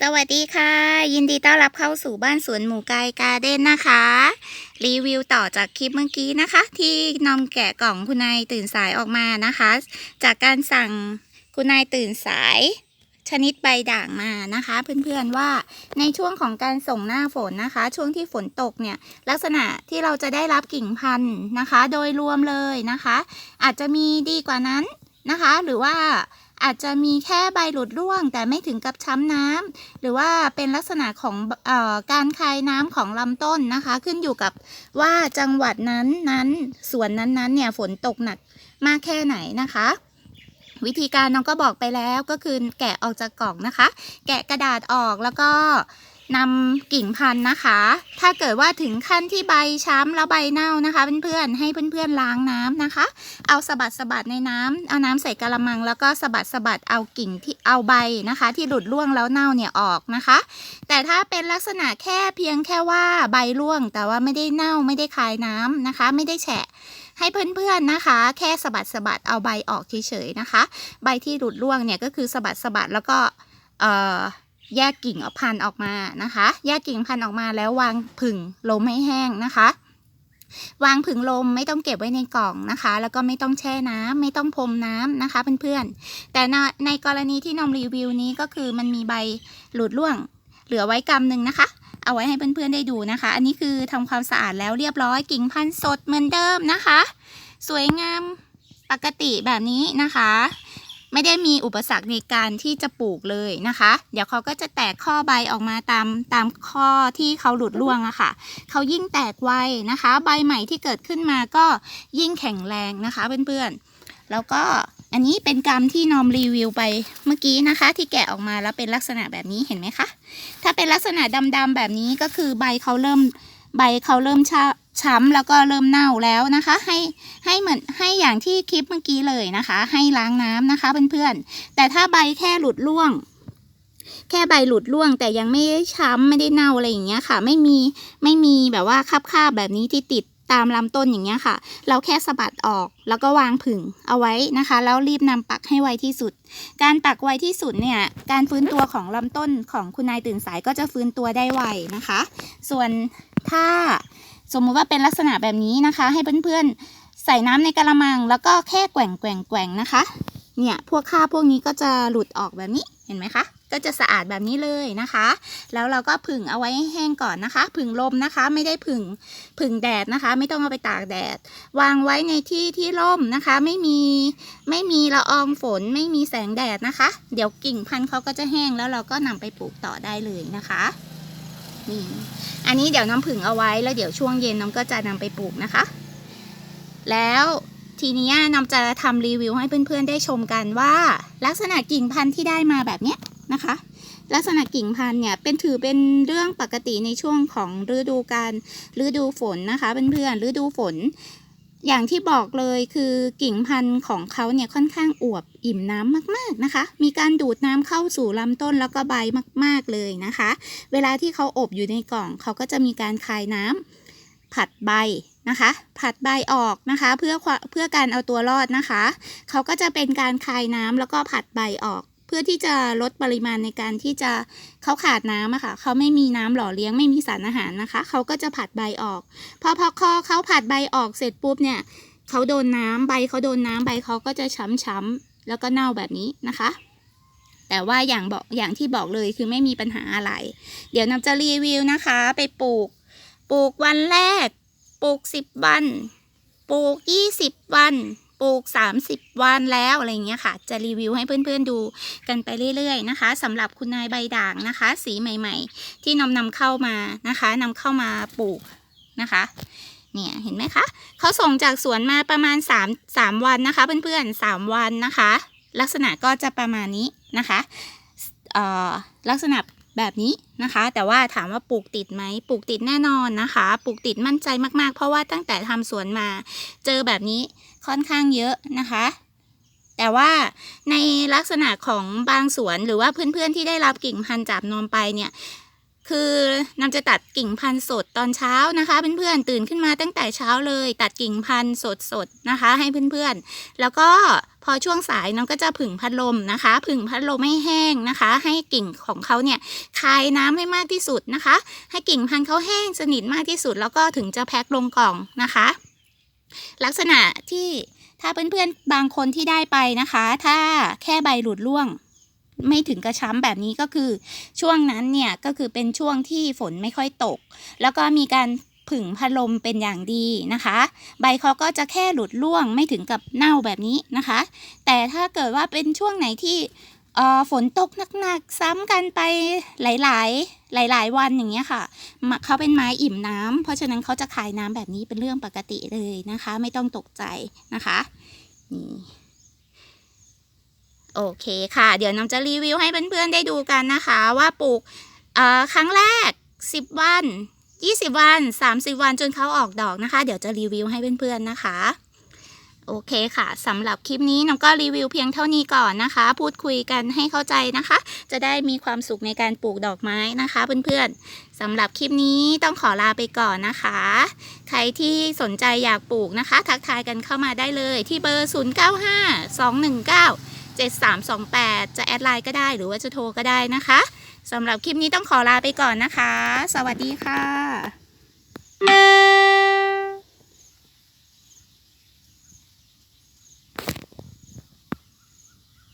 สวัสดีค่ะ ยินดีต้อนรับเข้าสู่บ้านสวนหมูกายการ์เด้นนะคะ รีวิวต่อจากคลิปเมื่อกี้นะคะ ที่นำแกะกล่องคุณนายตื่นสายออกมานะคะ จากการสั่งคุณนายตื่นสายชนิดใบด่างมานะคะ เพื่อนๆว่าในช่วงของการส่งหน้าฝนนะคะ ช่วงที่ฝนตกเนี่ยลักษณะที่เราจะได้รับกิ่งพันธุ์นะคะ โดยรวมเลยนะคะ อาจจะมีดีกว่านั้นนะคะ หรือว่า อาจจะมีแค่ใบหลุดร่วง แต่ไม่ถึงกับช้ำน้ำหรือว่าเป็นลักษณะของเออการคายน้ำของลำต้นนะคะ ขึ้นอยู่กับว่าจังหวัดนั้นนั้นส่วนนั้นนั้นเนี่ยฝนตกหนักมากแค่ไหนนะคะวิธีการน้องก็บอกไปแล้วก็คือแกะออกจากกล่องนะคะ แกะกระดาษออกแล้วก็ นำกิ่งพันธุ์นะคะ ถ้าเกิดว่าถึงขั้นที่ใบช้ำแล้วใบเน่านะคะ เพื่อนๆ ให้เพื่อนๆล้างน้ำนะคะ เอาสะบัดสะบัดในน้ำเอาน้ำใส่กระมัง แล้วก็สะบัดสะบัดเอากิ่งที่เอาใบนะคะ ที่หลุดร่วงแล้วเน่าเนี่ยออกนะคะ แต่ถ้าเป็นลักษณะแค่เพียงแค่ว่าใบร่วง แต่ว่าไม่ได้เน่าไม่ได้คายน้ำนะคะ ไม่ได้แฉะให้เพื่อนๆนะคะ แค่สะบัดสะบัดเอาใบออกเฉยๆนะคะ ใบที่หลุดร่วงเนี่ยก็คือสะบัดสะบัดแล้วก็เอ่อ แยกกิ่งออกพันธุ์ออกมานะคะ แยกกิ่งพันธุ์ออกมาแล้ววางผึ่งลมให้แห้งนะคะ วางผึ่งลมไม่ต้องเก็บไว้ในกล่องนะคะ แล้วก็ไม่ต้องแช่น้ำไม่ต้องพรมน้ำนะคะเพื่อนๆ แต่ในในกรณีที่นำรีวิวนี้ก็คือมันมีใบหลุดร่วง เหลือไว้กำหนึ่งนะคะเอาไว้ให้เพื่อนๆได้ดูนะคะ อันนี้คือทำความสะอาดแล้วเรียบร้อยกิ่งพันธุ์สดเหมือนเดิมนะคะ สวยงามปกติแบบนี้นะคะ ไม่ได้มีอุปสรรคในการที่จะปลูกเลยนะคะ เดี๋ยวเขาก็จะแตกข้อใบออกมาตามตามข้อที่เขาหลุดร่วงอะค่ะเขายิ่งแตกไวนะคะ ใบใหม่ที่เกิดขึ้นมาก็ยิ่งแข็งแรงนะคะเพื่อนๆ แล้วก็อันนี้เป็นกรรมที่นอมรีวิวไปเมื่อกี้นะคะ ที่แกะออกมาแล้วเป็นลักษณะแบบนี้เห็นไหมคะ ถ้าเป็นลักษณะดำๆแบบนี้ก็คือใบเขาเริ่มใบเขาเริ่มช้ำ ช้ำแล้วก็เริ่มเน่าแล้วนะคะ ให้ให้เหมือนให้อย่างที่คลิปเมื่อกี้เลยนะคะ ให้ล้างน้ำนะคะเพื่อนๆแต่ถ้าใบแค่หลุดร่วง แค่ใบหลุดร่วง แต่ยังไม่ได้ช้ำไม่ได้เน่าอะไรอย่างเงี้ยค่ะ ไม่มีไม่มีแบบว่าคาบๆแบบนี้ที่ติดตามลำต้นอย่างเงี้ยค่ะ เราแค่สะบัดออกแล้วก็วางผึ่งเอาไว้นะคะ แล้วรีบนำปักให้ไวที่สุด การปักไวที่สุดเนี่ยการฟื้นตัวของลำต้นของคุณนายตื่นสายก็จะฟื้นตัวได้ไวนะคะ ส่วนถ้า สมมุติว่าเป็นลักษณะแบบนี้นะคะ ให้เพื่อนๆใส่น้ำในกระมัง แล้วก็แค่แกว่งแกว่งแกว่งนะคะ เนี่ยพวกคราพวกนี้ก็จะหลุดออกแบบนี้เห็นไหมคะ ก็จะสะอาดแบบนี้เลยนะคะ แล้วเราก็ผึ่งเอาไว้ให้แห้งก่อนนะคะ ผึ่งลมนะคะ ไม่ได้ผึ่งผึ่งแดดนะคะ ไม่ต้องเอาไปตากแดด วางไว้ในที่ที่ร่มนะคะ ไม่มีไม่มีละอองฝน ไม่มีแสงแดดนะคะ เดี๋ยวกิ่งพันธุ์เขาก็จะแห้งแล้วเราก็นำไปปลูกต่อได้เลยนะคะ นี่อันนี้เดี๋ยวน้ำผึ่งเอาไว้แล้วเดี๋ยวช่วงเย็นน้องก็จะนำไปปลูกนะคะ แล้วทีนี้น้องจะทำรีวิวให้เพื่อนๆได้ชมกันว่า ลักษณะกิ่งพันธุ์ที่ได้มาแบบเนี้ยนะคะ ลักษณะกิ่งพันธุ์เนี่ยเป็นถือเป็นเรื่องปกติในช่วงของฤดูการฤดูฝนนะคะเพื่อนๆฤดูฝน อย่างที่บอกเลยคือกิ่งพันธุ์ของเขาเนี่ยค่อนข้างอวบอิ่มน้ำมากๆนะคะ มีการดูดน้ำเข้าสู่ลำต้นแล้วก็ใบมาก ๆเลยนะคะ เวลาที่เขาอบอยู่ในกล่องเขาก็จะมีการคายน้ำผัดใบนะคะ ผัดใบออกนะคะ เพื่อเพื่อการเอาตัวรอดนะคะ เขาก็จะเป็นการคายน้ำแล้วก็ผัดใบออก เพื่อที่จะลดปริมาณในการที่จะเขาขาดน้ำอะค่ะเขาไม่มีน้ำหล่อเลี้ยงไม่มีสารอาหารนะคะเขาก็จะผัดใบออก พอพอคอเขาผัดใบออกเสร็จปุ๊บเนี่ยเขาโดนน้ำใบเขาโดนน้ำใบเขาก็จะช้ำๆแล้วก็เน่าแบบนี้นะคะ แต่ว่าอย่างบอกอย่างที่บอกเลยคือไม่มีปัญหาอะไร เดี๋ยวนำจะรีวิวนะคะ ไปปลูก ปลูกวันแรก ปลูกสิบวัน ปลูกยี่สิบวัน ปลูกสามสิบวันแล้วอะไรเงี้ยค่ะ จะรีวิวให้เพื่อนๆดูกันไปเรื่อยๆนะคะสำหรับคุณนายใบด่างนะคะ สีใหม่ ๆ ที่นำนำเข้ามานะคะนำเข้ามาปลูกนะคะเนี่ยเห็นไหมคะเขาส่งจากสวนมาประมาณ 3 3 วันนะคะ เพื่อนๆ 3 วันนะคะ ลักษณะก็จะประมาณนี้นะคะเออลักษณะ แบบนี้นะคะ แต่ว่าถามว่าปลูกติดไหมปลูกติดแน่นอนนะคะ ปลูกติดมั่นใจมากๆ เพราะว่าตั้งแต่ทำสวนมา เจอแบบนี้ค่อนข้างเยอะนะคะ แต่ว่าในลักษณะของบางสวนหรือว่าเพื่อนๆที่ได้รับกิ่งพันธุ์จากนมไปเนี่ย คือนำจะตัดกิ่งพันธุ์สดตอนเช้านะคะเพื่อนๆตื่นขึ้นมาตั้งแต่เช้าเลย ตัดกิ่งพันธุ์สดๆนะคะ ให้เพื่อนๆ แล้วก็พอช่วงสายน้องก็จะผึ่งพัดลมนะคะ ผึ่งพัดลมให้แห้งนะคะ ให้กิ่งของเขาเนี่ยคายน้ำให้มากที่สุดนะคะ ให้กิ่งพันธุ์เขาแห้งสนิทมากที่สุด แล้วก็ถึงจะแพ็คลงกล่องนะคะ ลักษณะที่ถ้าเพื่อนๆบางคนที่ได้ไปนะคะ ถ้าแค่ใบหลุดร่วง ไม่ถึงกระช้ำแบบนี้ก็คือ ช่วงนั้นเนี่ยก็คือเป็นช่วงที่ฝนไม่ค่อยตก แล้วก็มีการผึ่งพัดลมเป็นอย่างดีนะคะ ใบเขาก็จะแค่หลุดร่วงไม่ถึงกับเน่าแบบนี้นะคะ แต่ถ้าเกิดว่าเป็นช่วงไหนที่เอ่อฝนตกหนักๆซ้ำกันไปหลายๆ หลาย ๆ วันอย่างเงี้ยค่ะมะเขาเป็นไม้อิ่มน้ำเพราะฉะนั้นเขาจะขายน้ำแบบนี้เป็นเรื่องปกติเลยนะคะ ไม่ต้องตกใจนะคะนี่ โอเคค่ะ เดี๋ยวน้ำจะรีวิวให้เพื่อนๆได้ดูกันนะคะ ว่าปลูกครั้งแรก 10 วัน 20 วัน 30 วันจนเขาออกดอกนะคะ เดี๋ยวจะรีวิวให้เพื่อนๆนะคะโอเคค่ะสำหรับคลิปนี้น้องก็รีวิวเพียงเท่านี้ก่อนนะคะ พูดคุยกันให้เข้าใจนะคะ จะได้มีความสุขในการปลูกดอกไม้นะคะเพื่อนๆสำหรับคลิปนี้ต้องขอลาไปก่อนนะคะ ใครที่สนใจอยากปลูกนะคะ ทักทายกันเข้ามาได้เลยที่เบอร์ 095219 7328 จะแอดไลน์ก็ได้หรือว่าจะโทรก็ได้นะคะสำหรับคลิปนี้ต้องขอลาไปก่อนนะคะ สวัสดีค่ะ